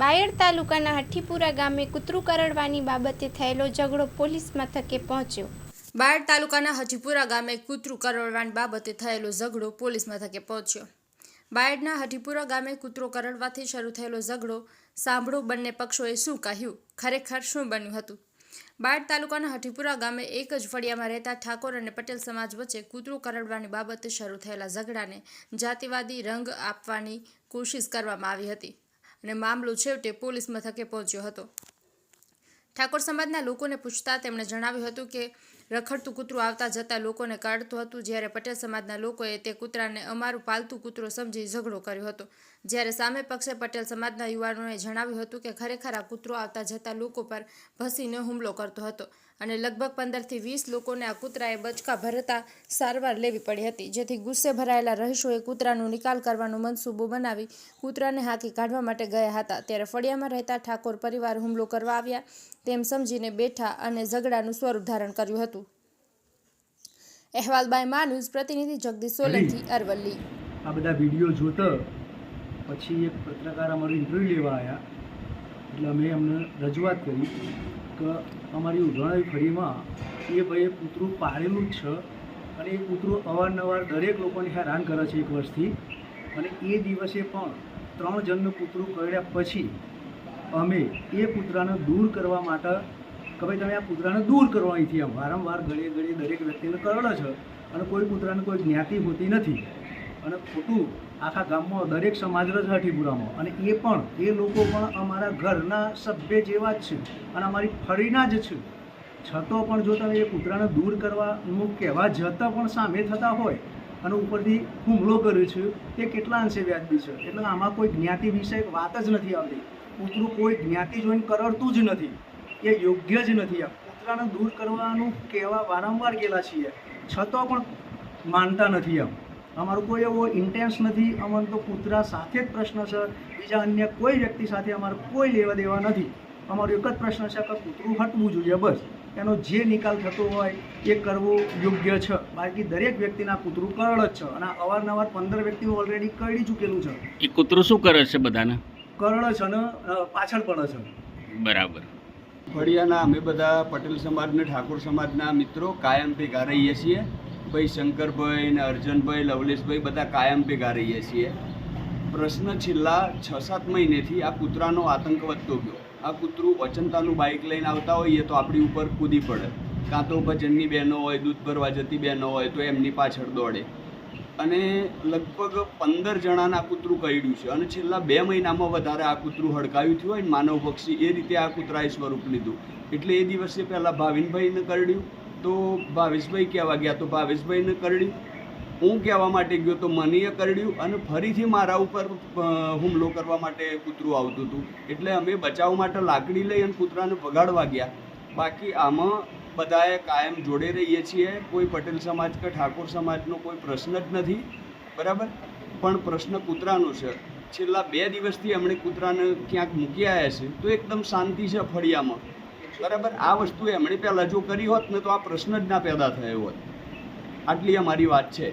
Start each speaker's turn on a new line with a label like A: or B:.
A: બાયડ તાલુકાના હઠ્ઠીપુરા ગામે કૂતરું કરડવાની બાબતે થયેલો ઝઘડો પોલીસ મથકે પહોંચ્યો.
B: બાયડ તાલુકાના હજીપુરા ગામે કૂતરું કરડવાની બાબતે થયેલો ઝઘડો પોલીસ મથકે પહોંચ્યો. બાયડના હઠીપુરા ગામે કૂતરો કરડવાથી શરૂ થયેલો ઝઘડો સાંભળો બંને પક્ષોએ શું કહ્યું, ખરેખર શું બન્યું હતું? બાયડ તાલુકાના હઠીપુરા ગામે એક જ ફળિયામાં રહેતા ઠાકોર અને પટેલ સમાજ વચ્ચે કૂતરું કરડવાની બાબતે શરૂ થયેલા ઝઘડાને જાતિવાદી રંગ આપવાની કોશિશ કરવામાં આવી હતી. અને મામલો છેવટે પોલીસ મથકે પહોંચ્યો હતો. ઠાકોર સમાજના લોકોને પૂછતા તેમણે જણાવ્યું હતું કે રખડતું કૂતરું આવતા જતા લોકોને કાઢતું હતું. જ્યારે પટેલ સમાજના લોકોએ તે કૂતરાને અમારું પાલતું કૂતરો સમજી ઝઘડો કર્યો હતો. જ્યારે સામે પક્ષે પટેલ સમાજના યુવાનોએ જણાવ્યું હતું કે ખરેખર આ કૂતરો આવતા જતા લોકો પર ભસીને હુમલો કરતો હતો અને લગભગ પંદરથી વીસ લોકોને આ કૂતરાએ બચકા ભરતા સારવાર લેવી પડી હતી. જેથી ગુસ્સે ભરાયેલા રહીશોએ કૂતરાનો નિકાલ કરવાનો મનસૂબો બનાવી કૂતરાને હાંકી કાઢવા માટે ગયા હતા. ત્યારે ફળિયામાં રહેતા ઠાકોર પરિવાર હુમલો કરવા આવ્યા તેમ સમજીને બેઠા અને ઝઘડાનું સ્વરૂપ ધારણ કર્યું હતું. અહેવાલ બાય મા ન્યૂઝ પ્રતિનિધિ જગદીશ સોલંકી અરવલ્લી.
C: આ બધા વીડિયો જોતા પછી એક પત્રકાર અમારું ઇન્ટરવ્યૂ લેવા આવ્યા એટલે અમે એમને રજૂઆત કરી કે અમારી ઉઘરાણી ફળીમાં એ ભાઈએ કૂતરું પાળેલું જ છે અને એ કૂતરું અવારનવાર દરેક લોકોને હેરાન કરે છે એક વર્ષથી. અને એ દિવસે પણ ત્રણ જણનું કૂતરું કરડ્યા પછી અમે એ કૂતરાને દૂર કરવા માટે કે ભાઈ તમે આ કૂતરાને દૂર કરો અહીંથી આમ. વારંવાર ઘડીએ ઘડીએ દરેક વ્યક્તિને કરડો છે અને કોઈ કૂતરાને કોઈ જ્ઞાતિ હોતી નથી. અને ખોટું, આખા ગામમાં દરેક સમાજ જ હઠીપુરામાં અને એ પણ, એ લોકો પણ અમારા ઘરના સભ્ય જેવા જ છે. અને અમારી ફળીના જ છે. છતો પણ જો તમે એ કૂતરાને દૂર કરવાનું કહેવા જતાં પણ સામે થતા હોય અને ઉપરથી હુમલો કર્યો છે, તે કેટલા અંશે વ્યાજબી છે? એટલે આમાં કોઈ જ્ઞાતિ વિષય વાત જ નથી આવતી. કૂતરું કોઈ જ્ઞાતિ જોઈને કરડતું જ નથી. એ યોગ્ય જ નથી. આ કૂતરાને દૂર કરવાનું કહેવા વારંવાર ગયેલા છીએ. છતાં પણ માનતા નથી એમ અમારું કોઈ એવો ઇન્ટેન્સ નથી. અમારું તો કૂતરા સાથે જ પ્રશ્ન છે. બીજા અન્ય કોઈ વ્યક્તિ સાથે અમારે કોઈ લેવા દેવા નથી. અમારો એક જ પ્રશ્ન છે કે કૂતરું હટવું જોઈએ બસ. એનો જે નિકાલ થતો હોય એ કરવો યોગ્ય છે. બાકી દરેક વ્યક્તિના કૂતરું કરડ જ છે અને અવારનવાર પંદર વ્યક્તિઓ ઓલરેડી કરડી ચૂકેલું છે.
D: એ કૂતરું શું કરે છે બધાને?
C: કરડ છે અને પાછળ પણ છે.
D: બરાબર.
E: ફળિયાના અમે બધા પટેલ સમાજને, ઠાકોર સમાજના મિત્રો કાયમ ભેગા રહીએ છીએ. ભાઈ શંકરભાઈ ને અર્જનભાઈ, લવલેશભાઈ બધા કાયમ ભેગા રહીએ છીએ. પ્રશ્ન છેલ્લા છ સાત મહિનેથી આ કૂતરાનો આતંક વધતો ગયો. આ કૂતરું અચંતાનું બાઇક લઈને આવતા હોઈએ તો આપણી ઉપર કૂદી પડે. કાં તો ભજનની બહેનો હોય, દૂધ ભરવા જતી બહેનો હોય તો એમની પાછળ દોડે. અને લગભગ પંદર જણાના કૂતરું કરડ્યું છે. અને છેલ્લા બે મહિનામાં વધારે આ કૂતરું હડકાયું થયું હોય માનવ પક્ષી, એ રીતે આ કૂતરાએ સ્વરૂપ લીધું. એટલે એ દિવસે પહેલાં ભાવિનભાઈને કરડ્યું. તો ભાવેશભાઈ કહેવા ગયા, તો ભાવેશભાઈને કરડ્યું. હું કહેવા માટે ગયો તો મને કરડ્યું અને ફરીથી મારા ઉપર હુમલો કરવા માટે કૂતરું આવતું હતું. એટલે અમે બચાવ માટે લાકડી લઈ અને કૂતરાને ભગાડવા ગયા. બાકી આમાં બધાએ કાયમ જોડે રહીએ છીએ. કોઈ પટેલ સમાજ કે ઠાકોર સમાજનો કોઈ પ્રશ્ન જ નથી. બરાબર? પણ પ્રશ્ન કૂતરાનો છે. છેલ્લા બે દિવસથી એમણે કૂતરાને ક્યાંક મૂકી આવ્યા છે, તો એકદમ શાંતિ છે ફળિયામાં. બરાબર? આ વસ્તુ એમણે પહેલાં જો કરી હોત ને તો આ પ્રશ્ન જ ના પેદા થયો હોત. આટલી અમારી વાત છે.